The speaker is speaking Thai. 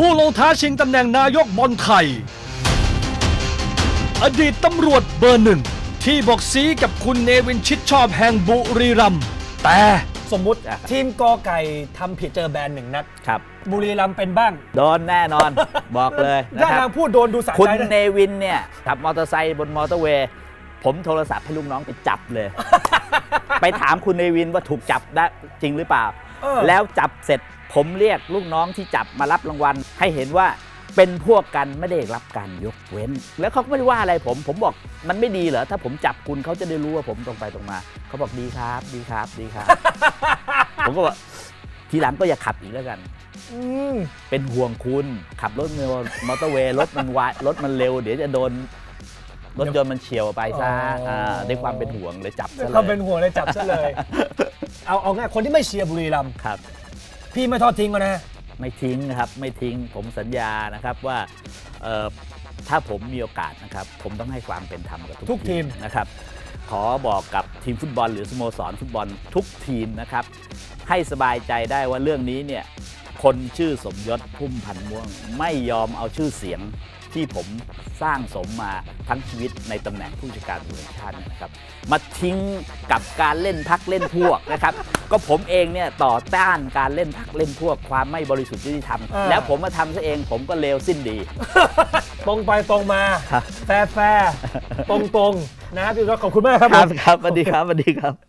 ผู้ลงท้าชิงตำแหน่งนายกบอลไทย อดีตตำรวจเบอร์หนึ่ง ที่บอกซีกับคุณเนวินชิดชอบแห่งบุรีรัมย์แต่สมมุติอะทีมกอไก่ทำผิดเจอแบนหนึ่งนัดครับ บุรีรัมย์เป็นบ้าง โดนแน่นอน บอกเลยนะด้านครัทาบงพูดโดนดูสะคุณใจเนนะวินเนี่ยขับมอเตอร์ไซค์บนมอเตอร์เวย์ผมโทรศัพท์ให้ลูกน้องไปจับเลย ไปถามคุณเนวินว่าถูกจับได้จริงหรือเปล่า เออ แล้วจับเสร็จผมเรียกลูกน้องที่จับมารับรางวัล ให้เห็นว่าเป็นพวกกันไม่ได้รับการยกเว้น แล้วเขาก็ไม่ได้ว่าอะไรผม ผมบอกมันไม่ดีเหรอถ้าผมจับคุณเขาจะได้รู้ว่าผมตรงไปตรงมาเขาบอกดีครับ ดีครับดีครับ ผมก็บอกทีหลังก็อย่าขับอีกแล้วกัน อืมเป็นห่วงคุณขับรถเมล์มอเตอร์เวย์รถมันวายรถมันเร็ว เดี๋ยวจะโดนรถยนต์มันเฉียวไปซะาด้วยความเป็นห่วงเลยจับด้วยซะความเลเป็นยห่วงเลยจับซะเลย เอาเอาง่ายคนที่ไม่เชียร์บุรีรัมย์ครับ พี่ไม่ทอดทิ้งกันนะ ไม่ทิ้งนะครับไม่ทิ้งผมสัญญานะครับว่าเอ่อถ้าผมมีโอกาสนะครับ ผมต้องให้ความเป็นธรรมกับทุทุกกทีทีมมนะครับ ขอบอกกับทีมฟุตบอลหรือสโมสรฟุตบอลทุกทีมนะครับ ให้สบายใจได้ว่าเรื่องนี้เนี่ย คนชื่อสมยศพุ่มพันธ์ม่วง ไม่ยอมเอาชื่อเสียงที่ผมสร้างสมมาทั้งชีวิตในตำแหน่งผู้จัดการตำรวจแห่งชาติเนี่ยนะครับ มาทิ้งกับการเล่นพักเล่นพวกนะครับ ก็ผมเองเนี่ยต่อต้านการเล่นพักเล่นพวก ความไม่บริสุทธิ์ยุติธรรม อ่า แล้วผมมาทำซะเองผมก็เลวสิ้นดี ตรงไปตรงมาครับ แฟร์แฟร์ตรงตรงๆนะพี่ยศขอบคุณมากครับครับผมครับสวัสดีครับสวัสดีครับ